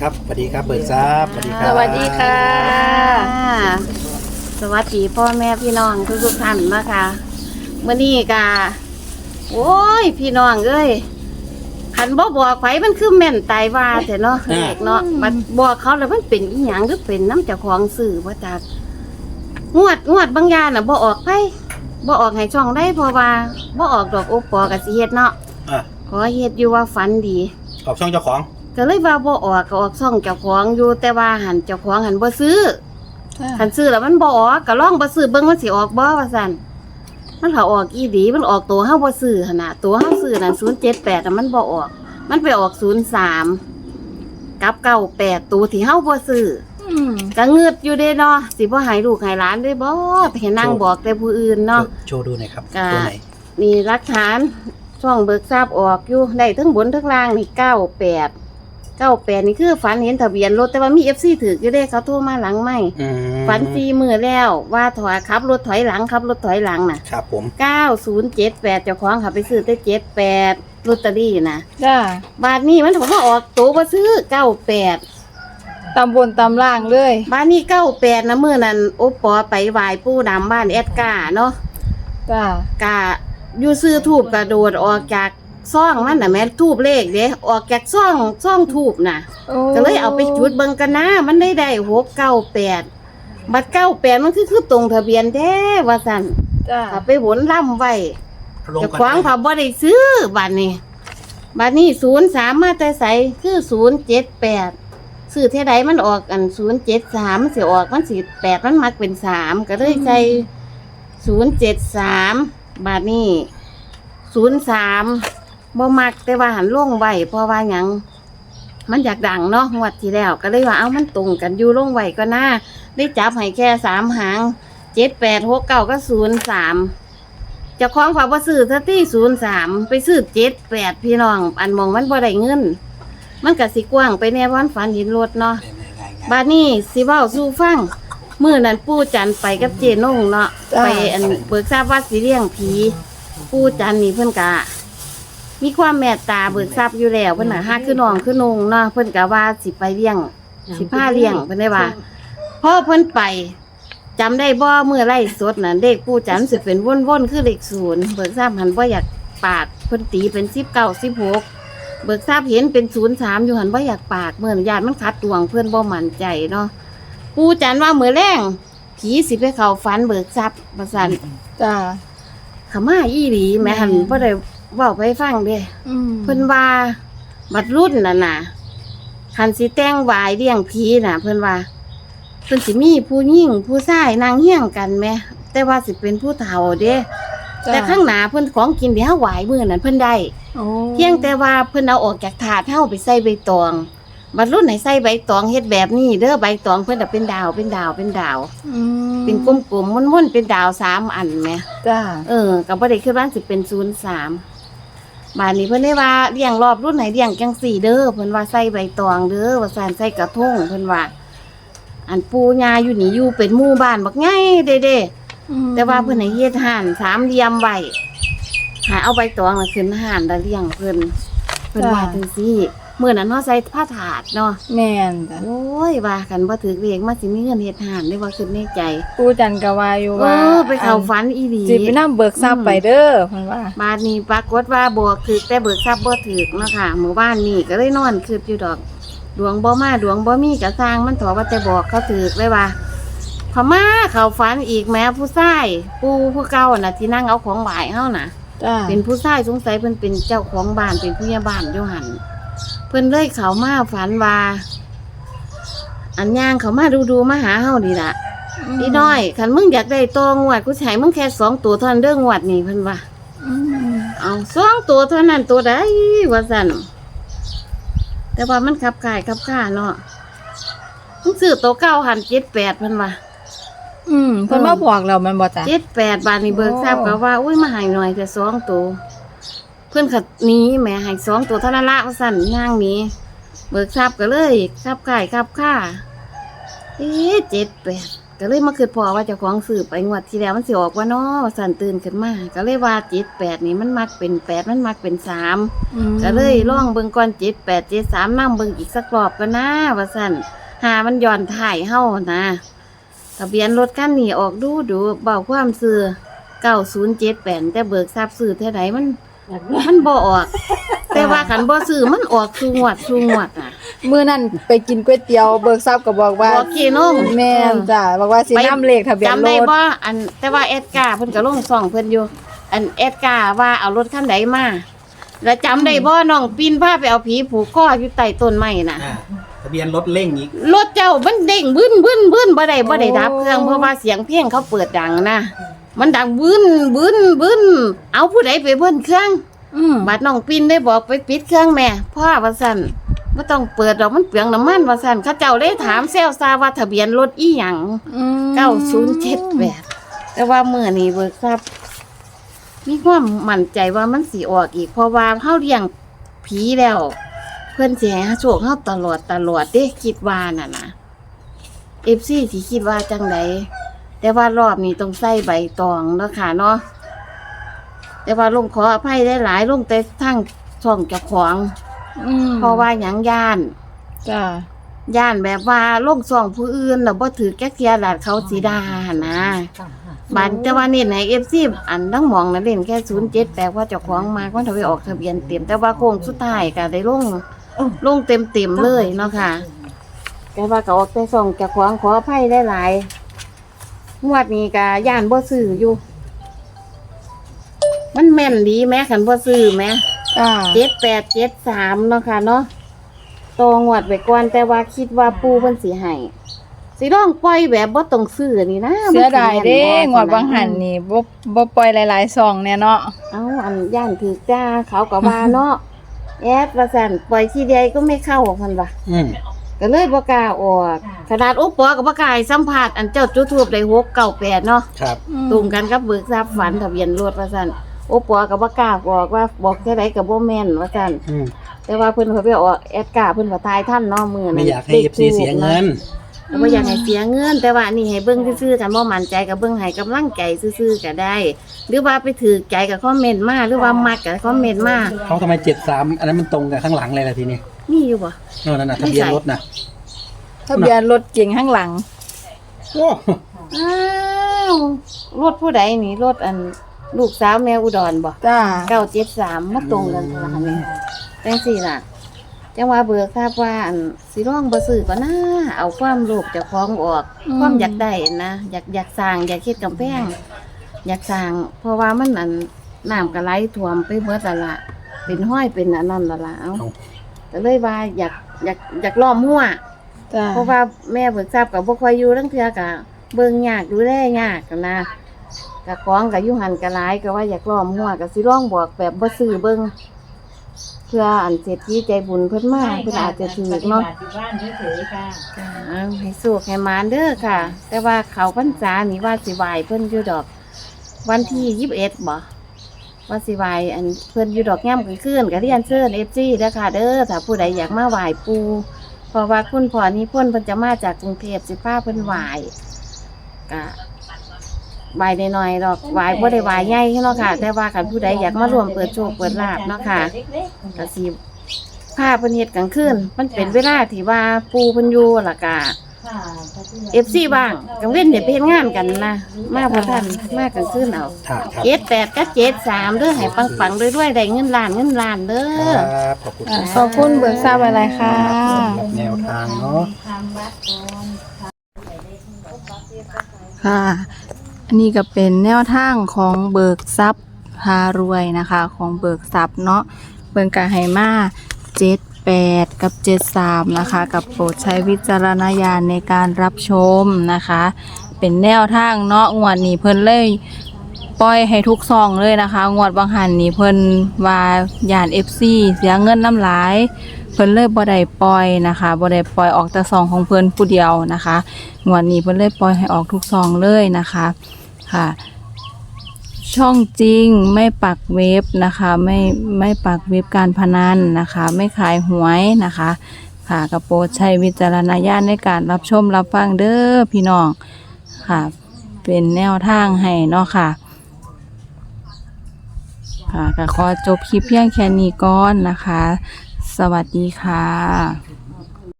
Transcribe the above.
ครับสวัสดีครับเบิกทรัพย์สวัสดีคสรับวัสดีค่ะ สวัสดีพ่อแม่พี่น้องทุกทุกๆท่านนะคะเมื่อนี้กะโอ้ย พี่น้องเอ้ยขันบ่บอกไผมันคือแม่นตายว่าแต่เนาะเด็กเนาะบัดบอกเขาแล้วมันเป็นอีหยังหรือเป็นน้ำเจ้าของสื่อว่าจากงวดงวดบางอยางน่ะบ่ออกไผบ่ออกให้ช่องได้เพราะว่าบ่ออกดอกโอปอกับสิเฮ็ดเนาะอะขอเฮ็ดอยู่ว่าฝันดี ออกช่องเจ้าของ ก็เลยว่าบ่ออกก็ออกช่องเจ้าของอยู่แต่ว่าหันเจ้าของหันบ่ซื้อคันซื้อแล้วมันบ่ออกก็ลองบ่ซื้อเบิ่งมันสิออกบ่ว่าซั่นมันถ้าออกอีดีมันออกตัวเฮาบ่ซื้อหั่นน่ะตัวเฮาซื้อนั่น078น่ะมันบ่ออก มันไปออก 03 กับ 98 ตัวที่เฮาบ่ซื้ออืมก็เงืดอยู่เด้เนาะสิบ่ให้ลูกให้หลานได้บ่ไปให้นั่งบอกแต่ผู้อื่นเนาะโชว์ดูหน่อยครับจ้ะตัวไหนนี่หลักฐานช่องเบิกทราบออกอยู่ได้ทั้งบนทั้งล่างนี่ 98 98นี่คือฝันเห็นทะเบียนรถแต่ว่ามี FC ถืออยู่เด้เขาโทรมาหลังไม่อืมฝันซีมือแล้วว่าถอยขับรถถอยหลังขับรถถอยหลังน่ะครับผม เก้าศูนย์เจ็ดแปดเจ้าของขับไปซื้อได้เจ็ดแปดลอตเตอรี่นะจ้าบาทนี้มันถือว่าออกตัวมาซื้อเก้าแปดตำบลตำล่างเลย บาทนี้เก้าแปดนะมือนั้นโอปอไปไหวายปู่ดำบ้านแอดกาเนาะ จ้ากาอยู่ซื้อทูบกระโดดออกจาก ซ่องมันน่ะแม่นทูบเลขเด้ออกจากซ่องซ่องทูบน่ะ โอ้ก็เลยเอาไปจุดเบิ่งกันนะมันได้ได้หกเก้าแปดบัตรเก้าแปดมันคือคือตรงทะเบียนแท้ว่าสั่นจ้าเอาไปหนล่ำไว้ลงจะก่อนขวางนะผับบ่ได้ซื้อบัตรนี้บัตรนี้ศูนย์สามมาแต่ใสคือศูนย์เจ็ดแปดซื้อเท่าใดมันออกอันศูนย์เจ็ดสามมันสิออกมันสิแปดมันมักเป็นสามก็เลยใส่ศูนย์เจ็ดสามบาทนี้ศูนย์สาม บ่มักแต่ว่าหันล่งไว้เพราะว่าหยังมันอยากดังเนาะงวดที่แล้ว ก็เลยว่าเอามันตรงกันอยู่ลงไว้ก็น่าได้จับให้แค่สามหางเจ็ดแปดหกเก้าก็ศูนย์สามเจะคล้าของฝากว่าซื้อทัที่ศูนย์สามไปซื้อเจ็ดแปดพี่น้อง อันมองมันบ่ได้เงิน มันก็สิกว้างไปแน่วันฝันเห็นรถเนาะบาดนี้สิเว้าสู่ฟังมื้อนั้นปู่จันไปกับเจนงเนาะไปอันเบิกทราบว่าสิเลี้ยงผีปู่จันนี่เพิ่นกะ มีความเมตตาเบิกทรัพย์อยู่แล้วเพิ่นน่ะฮักคือน้องคือนุงเนาะเพิ่นก็ว่าสิไปเลี้ยง สิพาเลี้ยงเพิ่นได้ว่าพอเพิ่นไปจำได้บ่เมื่อไล่สดน่ะเลขผู้จันสิเป็นวนๆคือเลขศูนย์เบิกทรัพย์หันบ่อยากปากเพิ่นตีเป็น19 16เบิกทรัพย์เห็นเป็น03อยู่หันบ่อยากปากเมื่อญาติมันขัดดวงเพิ่นบ่มั่นใจเนาะผู้จันว่ามื้อแรงผีสิไปเข้าฝันเบิกทรัพย์ว่าซั่นจ้าขมาอีหลีแม่หันบ่ได้ เว้าไปฟังเด้อืมเพิ่นว่าบัดรุ่นน่ะน่ะคันสิแต่งวายเลี้ยงผีน่ะ เพิ่นว่าเพิ่นสิมีผู้หญิงผู้ชายนางเฮี้ยงกันแหมแต่ว่าสิเป็นผู้เฒ่าเด้จ้าแต่ข้างหน้าเพิ่นของกินที่เฮาไหวายมื้อนั้นเพิ่นได้ โอ้เพียงแต่ว่าเพิ่นเอาออกจากถาดเฮาไปใส่ใบตองบัดรุ่นไหนใส่ใบตองเฮ็ดแบบนี้เด้อใบตองเพิ่นน่ะเป็นดาวเป็นดาวเป็นดาว อืมเป็นกลมๆม้วนๆเป็นดาวสามอันแหม จ้าเออกับประเด็นคือบ้านสิเป็นศูนย์สาม บานนี้เพิ่นได้ว่าเลี้ยงรอบรุ่นไหนเลี้ยงจังสี่เด้อเพิ่นว่าใส่ใบตองเด้อว่าสานใส่กระทงเพิ่นว่า อันปูยาอยู่นี่อยู่เป็นหมู่บ้านบักไงเด้เด้อืมแต่ว่าเพิ่นให้เฮ็ดห่านสามเหลี่ยมไว้หาเอาใบตองน่ะขึ้นห่านแล้วเลี้ยงเพิ่นเพิ่นว่าจังซี่ มื้อนั้นเฮาใส่ผ้าถาดเนาะแม่นจ้ะโอ้ยว่ากันบ่ถือเลขมาสิมีเงินเฮ็ดห่านได้ว่าขึ้นในใจปูจันกะวาอยู่เอว่าอไปเข้าฝันอีหลี สิไปนำเบิกทรัพย์ไปเด้อเพิ่นว่า บาดนี้ปรากฏว่าบวกถึกแต่เบิกทรัพย์บ่ถึกเนาะค่ะหมู่บ้านนี่ก็เลยนอนคืดอยู่ดอก ดวงบ่มาดวงบ่มีก็สร้างมันถอว่าแต่บอกเขาถึกเลยว่าพม่าเขาฝันอีกแม้ผู้ชายปูผู้เก่าน่ะที่นั่งเอาของไหวเฮาน่ะ จ้าเป็นผู้ชายสงสัยเพิ่นเป็นเจ้าของบ้านเป็นผู้ใหญ่บ้านอยู่หั่นเพิ่นเลยเขามาฝันว่า อันย่างเขามาดูดูๆมาหาเฮานี่ล่ะอีน้อยคันมึงอยากได้ตัวงวดกูสิให้มึงแค่สองตัวเท่านั้นเด้องวดนี่เพิ่นว่า อืมเอาสองตัวเท่านั้นตัวใดว่าสั่นแต่ว่ามันขับขายขับค่าเนาะมันซื้อตัวเก้าหันเจ็ดแปดมันว่า อืมเพิ่นมาบอกแล้วแมันบ่จ้ะ เจ็ดแปดบาทนี่เบิกโอ้ทราบก็ว่า อุ้ยมาใหายหน่อยแต่สองตัวเพื่อนขัดหนี้แหม่หายสองตัวเท่านั้นละว่าสั่นย่างหนี้ เบิกทราบก็เลยขับขายขับค่าเอ๊ะเจ็ดแปดก็เลยมาคิดพอว่าเจ้าของซื้อไปงวดที่แล้วมันสิออกว่าน้อว่าสั่นตื่นขึ้นมาก็เลยว่าเจ็ดแปดนี่มันมักเป็นแปดมันมักเป็นสามก็เลยล่องเบิ่งก่อนเจ็ดแปดเจ็ดสามนั่งเบิ่งอีกสักรอบก็นะว่าสั่นหามันย้อนถ่ายเฮานะทะเบียนรถคันหนีออกดูดูเบาความซื้อเก้าศูนย์เจ็ดแปดแต่เบิกทราบซื้อเท่าไหร่มัน มันบ่ออก แต่ว่าขันบ่ซื้อมันออกสูงวดสูงวดอะ มื้อนั้นไปกินก๋วยเตี๋ยวเบิกทรัพย์ก็บอกว่าบอกเกนม แม่นจ้ะบอกว่าสิไปนำเลขทะเบียนจำรได้ถบ่อันแต่ว่าเอ็ดการ์เพิ่นก็ลงซ่องเพิ่นอยู่ อันเอ็ดการ์ว่าเอารถคันใดมาแล้วจำได้บ่น้องปีนพาไปเอาผีผูกคออยู่ใต้ต้นไม้น่ะ อ่าทะเบียนรถเร่งอีกรถเจ้ามันเด้งบึ้นบึ้นบึ้นบ่ได้บ่ได้ดับเครื่องเพราะว่าเสียงเพลงเขาเปิดดังนะ มันดังบึ้นบึ้นบึ้นเอาผู้ใดไปเบิ้นเครื่องอืมบัดน้องปินได้บอกไปปิดเครื่องแม่พ่อว่าซั่นบ่ต้องเปิดดอกมันเปลืองน้ำมันว่าซั่นเขาเจ้าเลยถามแซวซาว่าทะเบียนรถอีหยังอืม9078แต่ว่ามื้อนี้เบิกทรัพย์มีความมั่นใจว่ามันสิออกอีก เพราะว่าเฮาเลี้ยงผีแล้ว เพิ่นสิให้โชคเฮาตลอดตลอดเด้คิดว่าน่ะนะ FC สิคิดว่าจังได แต่ว่ารอบนี้ต้องใส่ใบตองเนาะค่ะเนาะแต่ว่าลุงขออภัยได้หลายๆลุงแต่ทั้งช่องเจ้าของอืมเพราะว่าหยังย่าน จ้ะย่านแบบว่าลงส่องผู้อื่นแล้วบ่ถือแก้เกียร์ดาดเขาสีดาหั่นนะบานแต่ว่านี่ใน FC อันทั้งหมองนั้นเล่นแค่07แปลว่าเจ้าของมาก็ทำไปออกทะเบียนเต็ม แต่ว่าโค้งสุดท้ายก็ได้ลงลงเต็มๆเลยเนาะค่ะ แต่ว่าก็ออกแต่ส่องเจ้าของขออภัยได้หลายๆ งวดนี้ก็ย่านบ่ซื้ออยู่ มันแม่นดีแม้คันบ่ซื้อแม้จ้ะเจ็ดแปดเจ็ดสามเนาะค่ะเนาะตองวดไปก่อนแต่ว่าคิดว่าปูเพิ่นสิให้สิร้องปล่อยแบบบ่ต้องซื้อนี่นะเสียดายเด้มันสิแม่นงวดบางหันนี่บ่บ่ปล่อยหลายๆซองแน่เนาะเอาอันย่านถือจ้าเขาก็ว่าเนาะแอดว่าซั่นปล่อยทีเดียวก็ไม่เข้าเพิ่นว่าอืม ก็เลยบ่กล้าออกขนาดโอ้ปอก็บ่กล้าให้สัมภาษณ์อันเจ้าจุดทูบได้698เนาะครับ ตรงกันกับเบิกทรัพย์ฝันทะเบียนรถว่าซั่นโอ้ปอก็บ่กล้าบอกว่าบอกแค่ใดก็บ่แม่นว่าซั่นอืมแต่ว่าเพิ่นเขาไปออกแอดการ์เพิ่นว่าตายท่านเนาะมื้อนั้นไม่อยากให้เอฟซีเสียเงินแล้วบ่อยากให้เสียเงิน แต่ว่าอันนี่ให้เบิ่งซื่อๆกันบ่มั่นใจก็เบิ่งให้กำลังใจซื่อๆก็ได้ หรือว่าไปถือใจกับคอมเมนต์มาหรือว่ามักกับคอมเมนต์มาเขาทำไมเจ็ดสามอันนั้นมันตรงกับข้างหลังเลยล่ะทีนี้ มีอยู่บ่นั่นน่ะทะเบียนรถนะทะเบียนรถเก่งข้างหลัง โอ้อ้าวรถผู้ใดนี่รถอันลูกสาวแม่อุดรบ่จ้า973มาตรงกันล่ะนี่จังซี่ล่ะจังว่าเบิกทราบว่าอันสิร้องบ่ซื้อก็น่าเอาความโลภเจ้าของออกอืมความอยากได้นะอยากอยากสร้างอยากเฮ็ดกำแพงอยากสร้าง เพราะว่ามันอันน้ำก็ไหลท่วมไปเบิดและละเป็นห้อยเป็นอันนั้นและละเอา ก็เลยว่าอยากอยากอยากล้อมหัวจ้าเพราะว่าแม่เบิกทราบกับบ่ค่อยอยู่ทั้งเทื่อก็เบิ่งยากดูแลยากกันนะกะของก็อยู่หันก็หลายก็ว่าอยากล้อมหัวก็สิร้องบอกแบบบ่ซื้อเบิ่งเพื่ออันเศรษฐีใจบุญเพิ่นมาเพิ่นอาจจะถือเนาะบ้านเฉยๆค่ะอ้าวให้สุกให้หมานเด้อค่ะ แต่ว่าเขาพรรษานี่ว่าสิไหวเพิ่นอยู่ดอก วันที่ยี่สิบเอ็ดบ่ ว่าสิไหวอันเพิ่นอยู่ดอกย่ำกลางคืนก็เรียนเชิญเอฟซีเด้อค่ะเด้อถ้าผู้ใดอยากมาไหวปูเพราะว่าคุณพ่อนี่พ่นเพิ่นจะมาจากกรุงเทพสิพาเพิ่นไหวก็ไหวได้หน่อยๆดอกไหวบ่ได้ไหวใหญ่เนาะค่ะ แต่ว่าคันผู้ใดอยากมารวมเปิดโชคเปิดลาบเนาะค่ะก็สิพาเพิ่นเฮ็ดกลางคืนมันเป็นเวลาที่ว่าปูเพิ่นอยู่ล่ะกะ เอฟซีบ้างกังเว้นเดี๋ยวไปเฮ็ดงานกันนะมาพอท่านมากกลางคืนเอาครับครับเจ็ดแปดกับเจ็ดสามเด้อให้ปังปังๆด้วยๆได้เงินล้านเงินล้านเด้อ ครับขอบคุณอ่าขอบคุณเบิกทราบอะไรค่ะสำหรับแนวทางเนาะ ค่ะ อันนี้ก็เป็นแนวทางของเบิกทรัพย์พารวยนะคะ ของเบิกทรัพย์เนาะเบิ่งกะให้มา 8 กับ 73 นะคะ กับโปรดใช้วิจารณญาณในการรับชมนะคะ เป็นแนวทางเนาะงวดนี้เพิ่นเลยปล่อยให้ทุกซองเลยนะคะ งวดบางหันนี่เพิ่นว่าย่าน FC เสียเงินน้ำหลาย เพิ่นเลยบ่ได้ปล่อยนะคะบ่ได้ปล่อยออกแต่ซองของเพิ่นผู้เดียวนะคะ งวดนี้เพิ่นเลยปล่อยให้ออกทุกซองเลยนะคะค่ะ ช่องจริงไม่ปักเว็บนะคะไม่ไม่ปักเว็บการพนันนะคะ ไม่ขายหวยนะคะ ค่ะกระโปรดใช้วิจารณญาณในการรับชมรับฟังเด้อพี่น้องค่ะ เป็นแนวทางให้เนาะค่ะค่ะก็ขอจบคลิปเพียงแค่นี้ก่อนนะคะ สวัสดีค่ะ